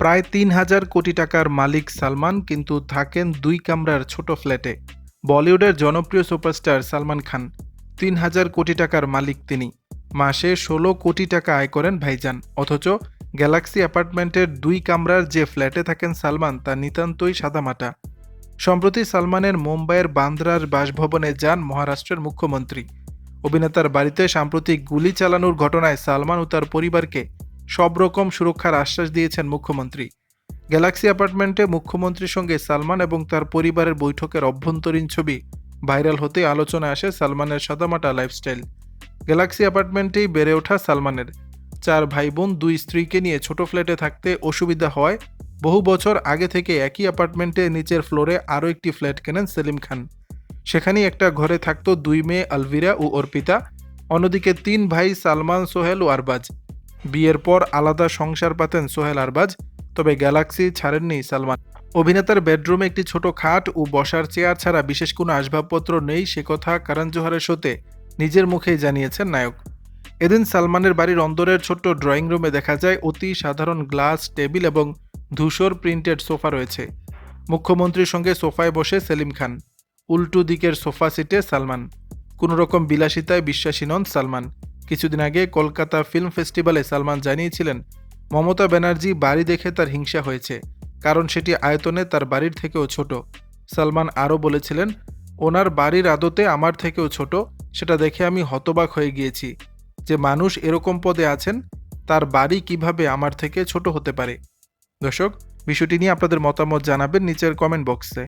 প্রায় তিন হাজার কোটি টাকার মালিক সালমান, কিন্তু থাকেন দুই কামরার ছোট ফ্ল্যাটে। বলিউডের জনপ্রিয় সুপারস্টার সালমান খান, তিন হাজার কোটি টাকার মালিক তিনি। মাসে ষোলো কোটি টাকা আয় করেন ভাইজান, অথচ গ্যালাক্সি অ্যাপার্টমেন্টের দুই কামরার যে ফ্ল্যাটে থাকেন সালমান, তা নিতান্তই সাদামাটা। সম্প্রতি সালমানের মুম্বাইয়ের বান্দ্রার বাসভবনে যান মহারাষ্ট্রের মুখ্যমন্ত্রী। অভিনেতার বাড়িতে সাম্প্রতিক গুলি চালানোর ঘটনায় সালমান ও তার পরিবারকে সব রকম সুরক্ষার আশ্বাস দিয়েছেন মুখ্যমন্ত্রী। গ্যালাক্সি অ্যাপার্টমেন্টে মুখ্যমন্ত্রীর সঙ্গে সালমান এবং তার পরিবারের বৈঠকের অভ্যন্তরীণ ছবি ভাইরাল হতে আলোচনায় আসে সালমানের সাদামাটা লাইফস্টাইল। গ্যালাক্সি অ্যাপার্টমেন্টেই বেড়ে ওঠা সালমানের। চার ভাই বোন দুই স্ত্রীকে নিয়ে ছোট ফ্ল্যাটে থাকতে অসুবিধা হয় বহু বছর আগে থেকে একই অ্যাপার্টমেন্টে নিচের ফ্লোরে আরও একটি ফ্ল্যাট কেনেন সেলিম খান। সেখানেই একটা ঘরে থাকতো দুই মেয়ে আলভিরা ও অর্পিতা। অন্যদিকে তিন ভাই সালমান, সোহেল ও আরবাজ। বিয়ের পর আলাদা সংসার পাতেন সোহেল আরবাজ, তবে গ্যালাক্সি ছাড়েননি সালমান। অভিনেতার বেডরুমে একটি ছোট খাট ও বসার চেয়ার ছাড়া বিশেষ কোনো আসবাবপত্র নেই, সে কথা কারণ জোহারের শোতে নিজের মুখেই জানিয়েছেন নায়ক। এদিন সালমানের বাড়ির অন্দরের ছোট্ট ড্রয়িং রুমে দেখা যায় অতি সাধারণ গ্লাস, টেবিল এবং ধূসর প্রিন্টেড সোফা রয়েছে। মুখ্যমন্ত্রীর সঙ্গে সোফায় বসে সেলিম খান। উল্টো দিকের সোফা সিটে সালমান। কোনো রকম বিলাসিতায় বিশ্বাসী নন সালমান। কিছুদিন আগে কলকাতা ফিল্ম ফেস্টিভ্যালে সালমান জানিয়েছিলেন, মমতা ব্যানার্জি বাড়ি দেখে তার হিংসা হয়েছে, কারণ সেটি আয়তনে তার বাড়ির থেকেও ছোট। সালমান আরও বলেছিলেন, ওনার বাড়ির আদতে আমার থেকেও ছোট, সেটা দেখে আমি হতবাক হয়ে গিয়েছি। যে মানুষ এরকম পদে আছেন, তার বাড়ি কীভাবে আমার থেকে ছোট হতে পারে? দর্শক, বিষয়টি নিয়ে আপনাদের মতামত জানাবেন নিচের কমেন্ট বক্সে